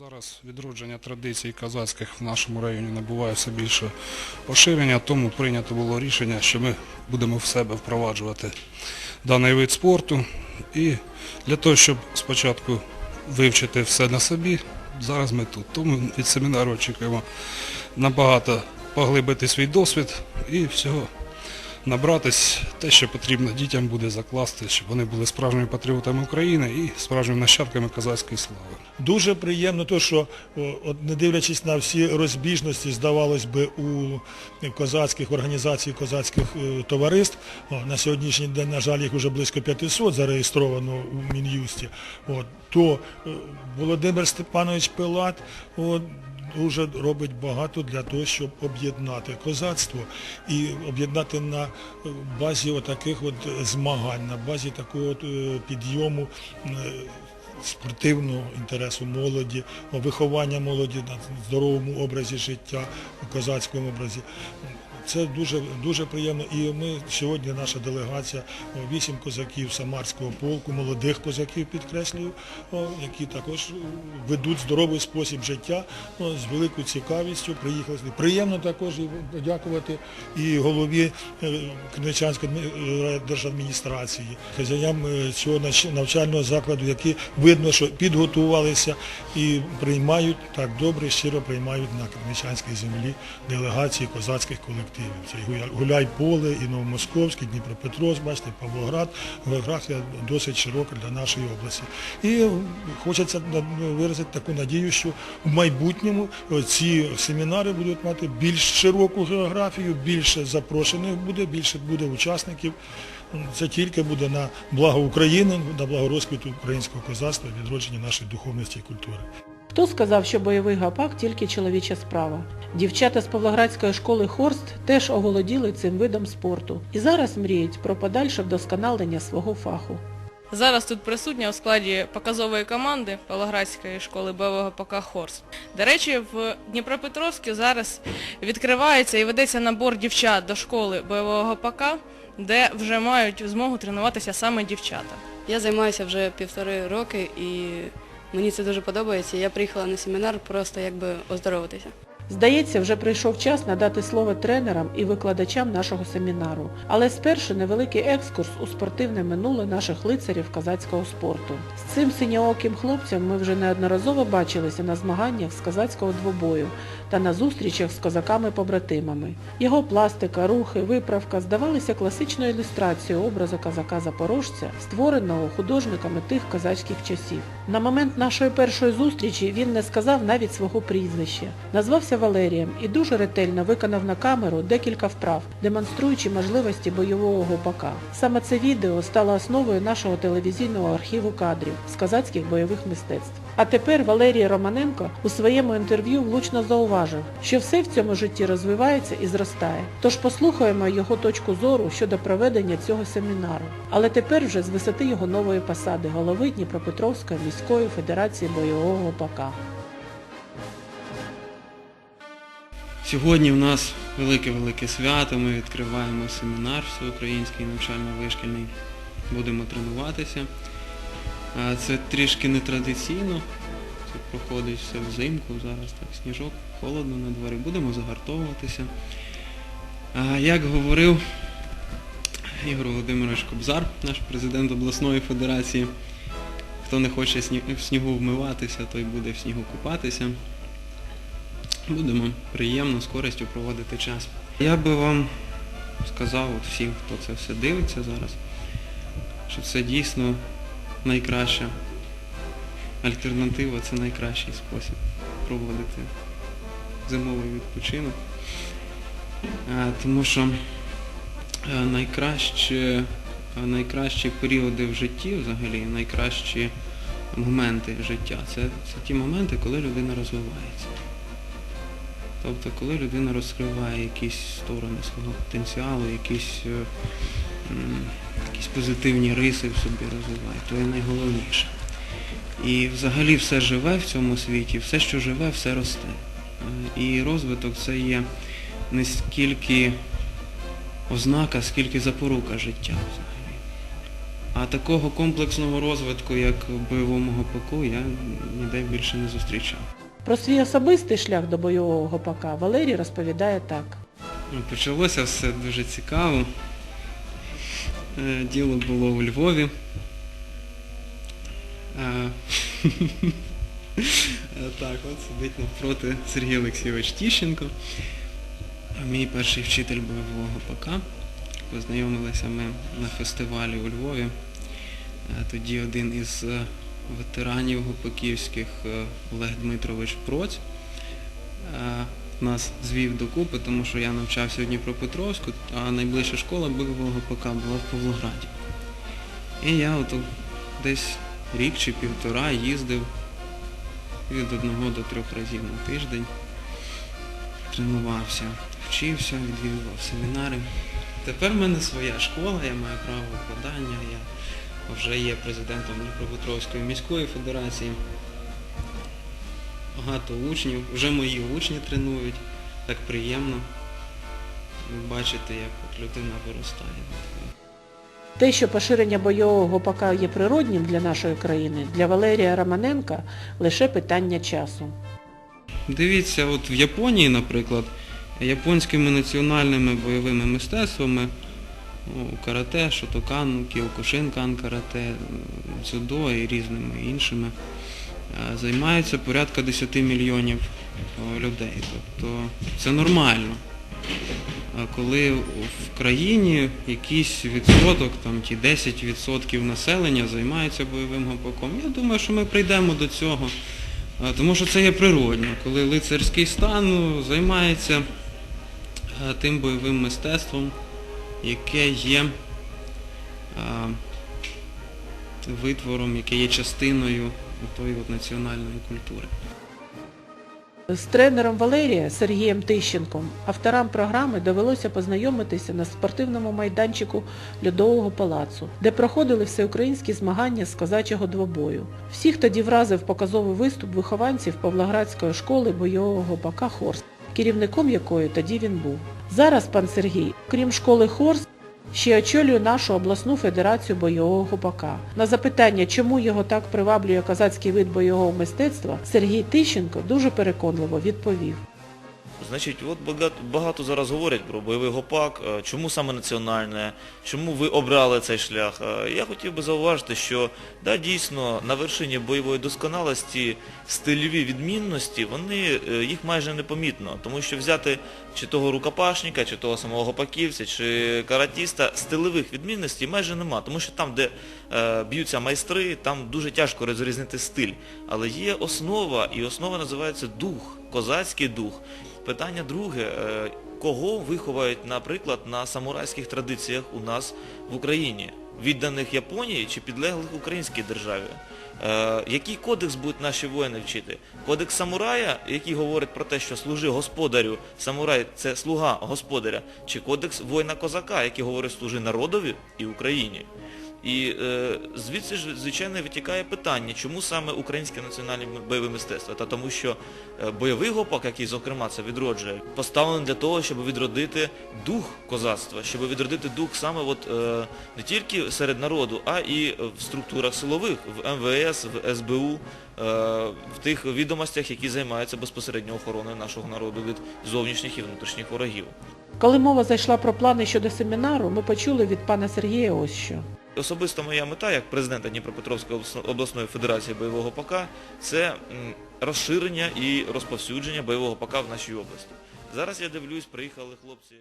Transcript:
Зараз відродження традицій козацьких в нашому районі набуває все більше поширення, тому прийнято було рішення, що ми будемо в себе впроваджувати даний вид спорту. І для того, щоб спочатку вивчити все на собі, зараз ми тут. Тому від семінару очікуємо набагато поглибити свій досвід і всього набратись те, що потрібно дітям буде закласти, щоб вони були справжніми патріотами України і справжніми нащадками козацької слави. Дуже приємно, то, що от, не дивлячись на всі розбіжності, здавалось би, у козацьких організацій, козацьких е, товариств, на сьогоднішній день, на жаль, їх вже близько 500 зареєстровано у Мін'юсті, то е, Володимир Степанович Пилат от, дуже робить багато для того, щоб об'єднати козацтво і об'єднати на е, базі отаких от змагань, на базі такого е, підйому е, спортивного інтересу молоді, виховання молоді на здоровому образі життя, козацькому образі. Це дуже, дуже приємно. І ми сьогодні, наша делегація, вісім козаків Самарського полку, молодих козаків, підкреслюю, які також ведуть здоровий спосіб життя з великою цікавістю. Приїхали. Приємно також і подякувати і голові е, Кничанської держадміністрації, хазяям е, цього навчального закладу, які видно, що підготувалися і приймають так добре, щиро приймають на Кничанській землі делегації козацьких колективів. Це і Гуля- Гуляй-Поле, і Новомосковський, Дніпропетровськ, бачите, Павлоград, географія досить широка для нашої області. І хочеться виразити таку надію, що в майбутньому е, ці семінари будуть мати більш широку географію, більше запрошених буде, більше буде учасників. Це тільки буде на благо України, на благо розквіту українського козацтва, відродження нашої духовності і культури. Хто сказав, що бойовий гапак тільки чоловіча справа? Дівчата з Павлоградської школи Хорст теж оволоділи цим видом спорту і зараз мріють про подальше вдосконалення свого фаху. Зараз тут присутня у складі показової команди Павлоградської школи бойового ПК Хорс. До речі, в Дніпропетровську зараз відкривається і ведеться набор дівчат до школи бойового ПК, де вже мають змогу тренуватися саме дівчата. Я займаюся вже півтори роки і мені це дуже подобається. Я приїхала на семінар просто якби оздоровитися. Здається, вже прийшов час надати слово тренерам і викладачам нашого семінару. Але спершу невеликий екскурс у спортивне минуле наших лицарів казацького спорту. З цим синьооким хлопцем ми вже неодноразово бачилися на змаганнях з казацького двобою та на зустрічах з козаками-побратимами. Його пластика, рухи, виправка здавалися класичною ілюстрацією образу казака-запорожця, створеного художниками тих казацьких часів. На момент нашої першої зустрічі він не сказав навіть свого прізвища. Назвався Валерієм і дуже ретельно виконав на камеру декілька вправ, демонструючи можливості бойового гопака. Саме це відео стало основою нашого телевізійного архіву кадрів з казацьких бойових мистецтв. А тепер Валерій Романенко у своєму інтерв'ю влучно зауважив, що все в цьому житті розвивається і зростає. Тож послухаємо його точку зору щодо проведення цього семінару. Але тепер вже з висоти його нової посади голови Дніпропетровської міської федерації бойового гопака. Сьогодні в нас велике-велике свято, ми відкриваємо семінар всеукраїнський навчально-вишкільний. Будемо тренуватися. Це трішки нетрадиційно. Це проходить все взимку, зараз так сніжок, холодно на дворі. Будемо загартовуватися. Як говорив Ігор Володимирович Кобзар, наш президент обласної федерації, хто не хоче в снігу вмиватися, той буде в снігу купатися будемо приємно з користю проводити час. Я би вам сказав от всім, хто це все дивиться зараз, що це дійсно найкраща альтернатива, це найкращий спосіб проводити зимовий відпочинок. Е, Тому що е, найкраще, е, найкращі періоди в житті взагалі, найкращі моменти життя це, це ті моменти, коли людина розвивається. Тобто, коли людина розкриває якісь сторони свого потенціалу, якісь, е, якісь позитивні риси в собі розвиває, то є найголовніше. І взагалі все живе в цьому світі, все, що живе, все росте. Е, І розвиток це є не скільки ознака, скільки запорука життя взагалі. А такого комплексного розвитку, як в бойовому гопаку, я ніде більше не зустрічав. Про свій особистий шлях до бойового гопака Валерій розповідає так. Ну, Почалося все дуже цікаво. Е, Діло було у Львові. Е, Так, от сидить навпроти Сергій Олексійович Тіщенко. Мій перший вчитель бойового ПК. Познайомилися ми на фестивалі у Львові. Е, Тоді один із ветеранів гопаківських е, Олег Дмитрович Проць е, нас звів докупи, тому що я навчався у Дніпропетровську, а найближча школа бойового ПК була в Павлограді. І я от десь рік чи півтора їздив від одного до трьох разів на тиждень, тренувався, вчився, відвідував семінари. Тепер в мене своя школа, я маю право викладання, я вже є президентом Дніпропетровської міської федерації. Багато учнів, вже мої учні тренують, так приємно бачити, як людина виростає. Те, що поширення бойового гопака є природнім для нашої країни, для Валерія Романенка лише питання часу. Дивіться, от в Японії, наприклад, японськими національними бойовими мистецтвами, ну, карате, шотокан, кіокушинкан карате, м, дзюдо і різними іншими, е, займаються порядка 10 мільйонів людей. Тобто це нормально. Коли в країні якийсь відсоток, там ті 10% населення займаються бойовим гопаком, я думаю, що ми прийдемо до цього. Тому що це є природньо, коли лицарський стан ну, займається тим бойовим мистецтвом, яке є а, витвором, яке є частиною тої от національної культури. З тренером Валерія Сергієм Тищенком авторам програми довелося познайомитися на спортивному майданчику Льодового палацу, де проходили всеукраїнські змагання з козачого двобою. Всіх тоді вразив показовий виступ вихованців Павлоградської школи бойового гопака Хорст, керівником якої тоді він був. Зараз пан Сергій, крім школи Хорст, ще очолює нашу обласну федерацію бойового гупака. На запитання, чому його так приваблює козацький вид бойового мистецтва, Сергій Тищенко дуже переконливо відповів. Значить, от багато, багато зараз говорять про бойовий гопак, е, чому саме національне, чому ви обрали цей шлях. Е, Я хотів би зауважити, що да, дійсно на вершині бойової досконалості стильові відмінності, вони, е, їх майже непомітно, тому що взяти чи того рукопашника, чи того самого гопаківця, чи каратіста, стилевих відмінностей майже нема, тому що там, де е, б'ються майстри, там дуже тяжко розрізнити стиль. Але є основа, і основа називається дух, козацький дух. Питання друге, е, кого виховають, наприклад, на самурайських традиціях у нас в Україні? Відданих Японії чи підлеглих українській державі? Е, Який кодекс будуть наші воїни вчити? Кодекс самурая, який говорить про те, що служи господарю, самурай це слуга господаря, чи кодекс воїна-козака, який говорить служи народові і Україні? І е, звідси ж, звичайно, витікає питання, чому саме українське національне бойове мистецтво? Та тому що е, бойовий гопак, який, зокрема, це відроджує, поставлений для того, щоб відродити дух козацтва, щоб відродити дух саме от, е, не тільки серед народу, а і в структурах силових, в МВС, в СБУ, е, в тих відомостях, які займаються безпосередньо охороною нашого народу від зовнішніх і внутрішніх ворогів. Коли мова зайшла про плани щодо семінару, ми почули від пана Сергія ось що. Особисто моя мета як президента Дніпропетровської обласної федерації бойового ПК це розширення і розповсюдження бойового ПК в нашій області. Зараз я дивлюсь, приїхали хлопці.